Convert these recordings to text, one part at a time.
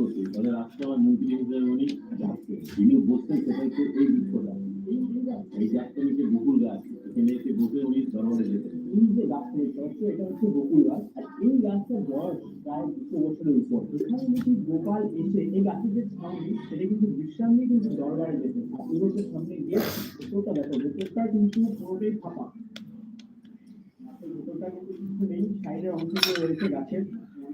করতে তাহলে রাষ্ট্রসভার মন্ত্রী উনি যাচ্ছে, তিনি বসতেন সেটা হচ্ছে এই বৃক্ষটা। এই গাছটা নিচে বকুল গাছ, এখানে এসে বসে উনি দরবারে যেতেন এই যে গাছটা দেখতে পাচ্ছ এটা হচ্ছে বকুল গাছ। আর এই গাছটার বয়স প্রায় দুশো বছরের উপর। এখানে কিন্তু গোপাল এসে এই গাছের যে ছাউনি সেটা কিন্তু বিশ্রাম নিয়ে কিন্তু দরবারে যেতেন আর এই হচ্ছে সামনে গিয়ে ভেতরটা দেখো ভেতরটা কিন্তু পুরোটাই ফাঁপা। ভেতরটা কিন্তু কিছু নেই সাইডের অংশগুলো রয়েছে গাছের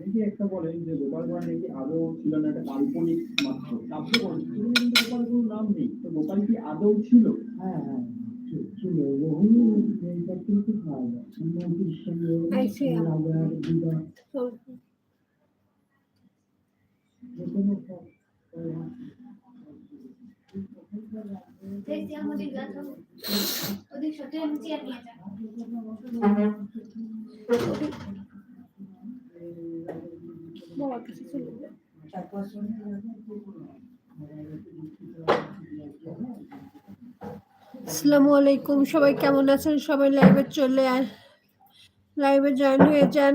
অনেকে একটা বলেন যে গোপাল ভাঁড় নাকি আদৌ ছিল না একটা কাল্পনিক মাত্র। কাব্য বলেন। সেখানে কিন্তু গোপাল কোনো নাম নেই। তো গোপাল কি আদৌ ছিল? হ্যাঁ হ্যাঁ ছিল বহু এইটা কিন্তু পাওয়া যায় মন্ত্রীর সঙ্গে রাজার বিবাহ যে কোনো সব- দেখছি আমাদের গাছ ওদের সাথে আমি চেয়ার নিয়ে যাব। আসসালামু আলাইকুম সবাই কেমন আছেন? সবাই লাইভে চলে লাইভে জয়েন হয়ে যান।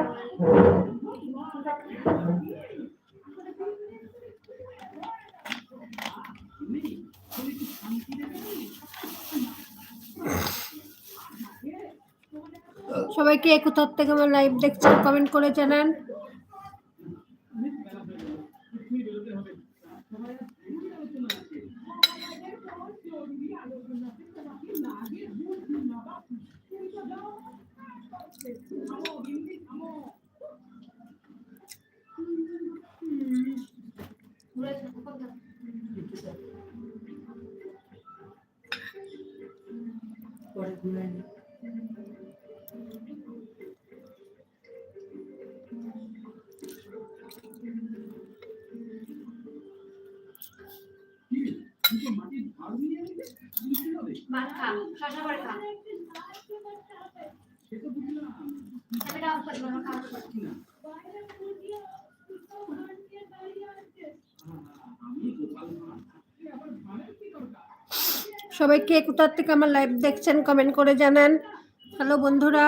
সবাইকে কোথার থেকে আমার লাইভ দেখছেন কমেন্ট করে জানান। বারখা শশা বারখা এটা অফ করে দাও খাওয়া পাচ্ছি না সবাইকে কোথার থেকে আমার লাইভ দেখছেন কমেন্ট করে জানান। হ্যালো বন্ধুরা।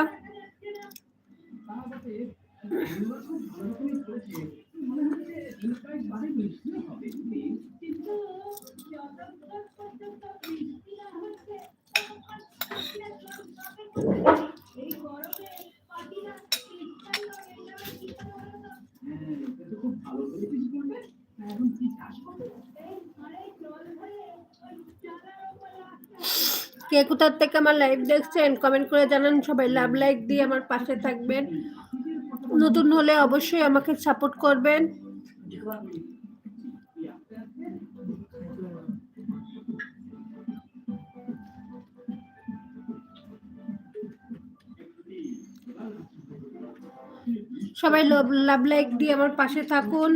কে কোথার থেকে আমার লাইভ দেখছেন কমেন্ট করে জানান সবাই। লাভ লাইক দিয়ে আমার পাশে থাকবেন। নতুন হলে অবশ্যই আমাকে সাপোর্ট করবেন। সবাই লাভ লাইক দিয়ে আমার পাশে থাকুন।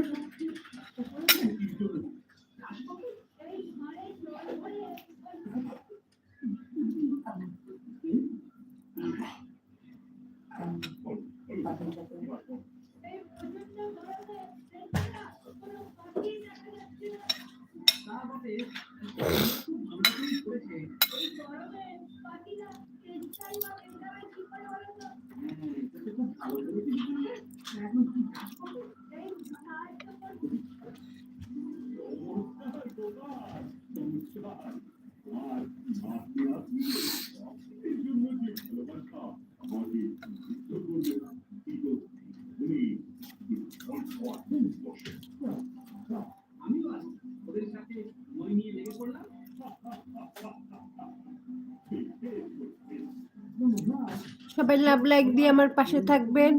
সবাই লাভ লাইক দিয়ে আমার পাশে থাকবেন।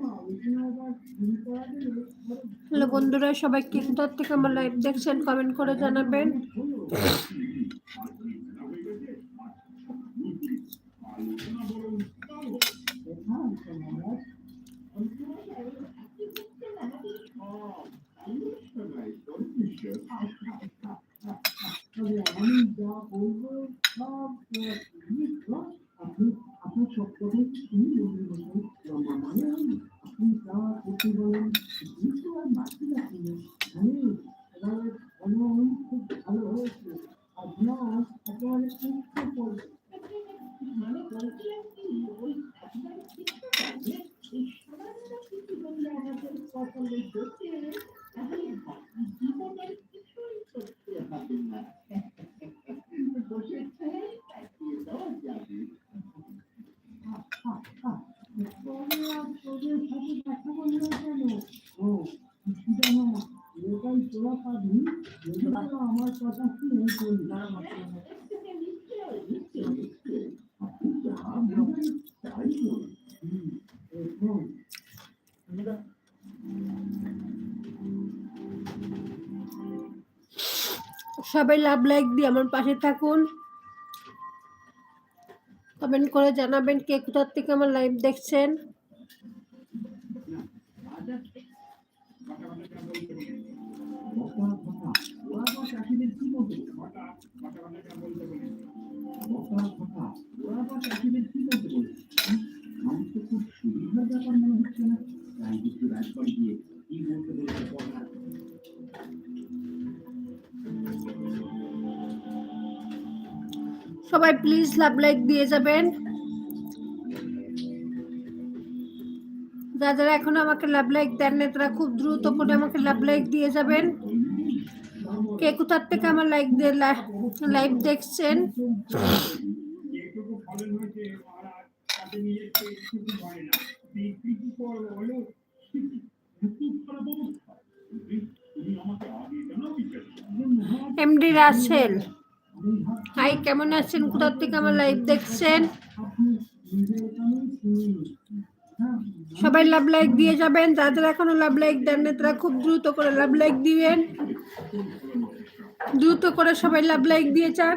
হ্যালো বন্ধুরা, সবাই কিন্তু থেকে আমার লাইভ দেখছেন? কমেন্ট করে জানাবেন। por. সবাই লাভ লাইক দিয়ে আমার পাশে থাকুন। কমেন্ট করে জানাবেন কে কোথার থেকে আমার লাইভ দেখছেন। কি প্লিজ লাভ লাইক দিয়ে যাবেন। যারা এখন আমাকে লাভ লাইক দেন না তারা খুব দ্রুত করে আমাকে লাভ লাইক দিয়ে যাবেন। কে কোথার থেকে আমার লাইক দিয়ে লাইভ দেখছেন? এমডি রাসেল হাই, কেমন আছেন? কোথার থেকে আমার লাইভ দেখছেন? সবাই লাভ লাইক দিয়ে যাবেন। যাদের এখনও লাভ লাইক দেন না তারা খুব দ্রুত করে লাভ লাইক দিবেন। দ্রুত করে সবাই লাভ লাইক দিয়ে চান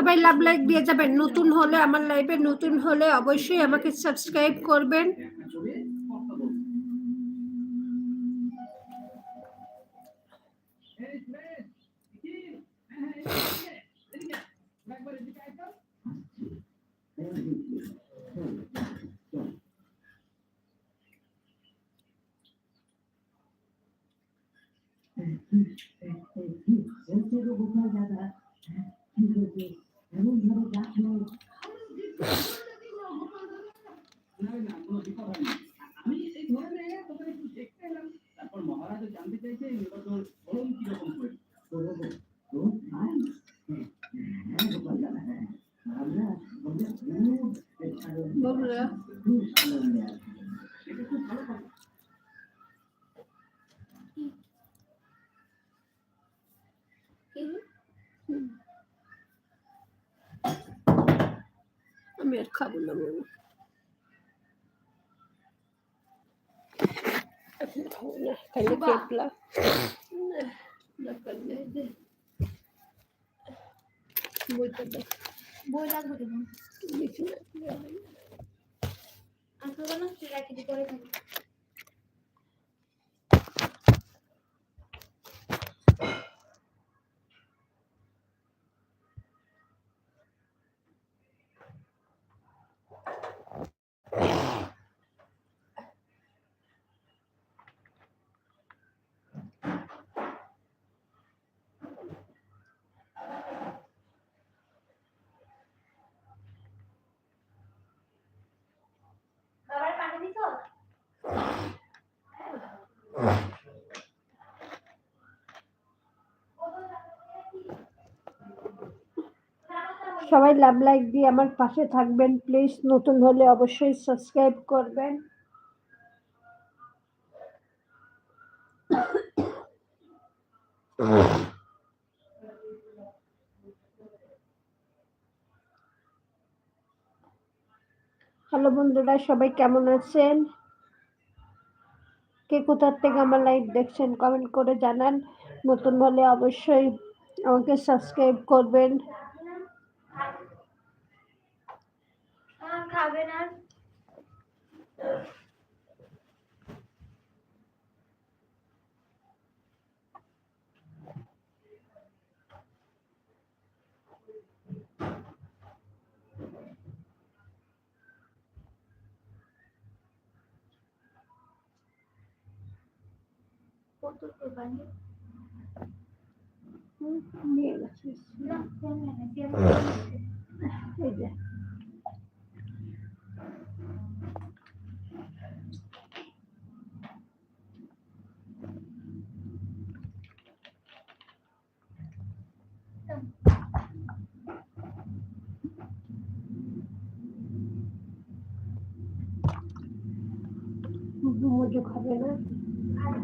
সবাই লাভ লাইক দিয়ে যাবেন নতুন হলে আমার লাইভে নতুন হলে অবশ্যই আমাকে সাবস্ক্রাইব করবেন Thank you. তাহলে কেপলা বইটা দেখ বই লাগবে কেন দেখি না লাভ লাইক দিয়ে আমার পাশে থাকবেন। প্লিজ নতুন হলে অবশ্যই সাবস্ক্রাইব করবেন। হ্যালো বন্ধুরা, সবাই কেমন আছেন? কে কোথার থেকে আমার লাইভ দেখছেন কমেন্ট করে জানান। নতুন হলে অবশ্যই আমাকে সাবস্ক্রাইব করবেন। খাবে না কত পানি হুম, নিয়ে গেছিস না কেন না কেন এই যে মজু খাবে না আর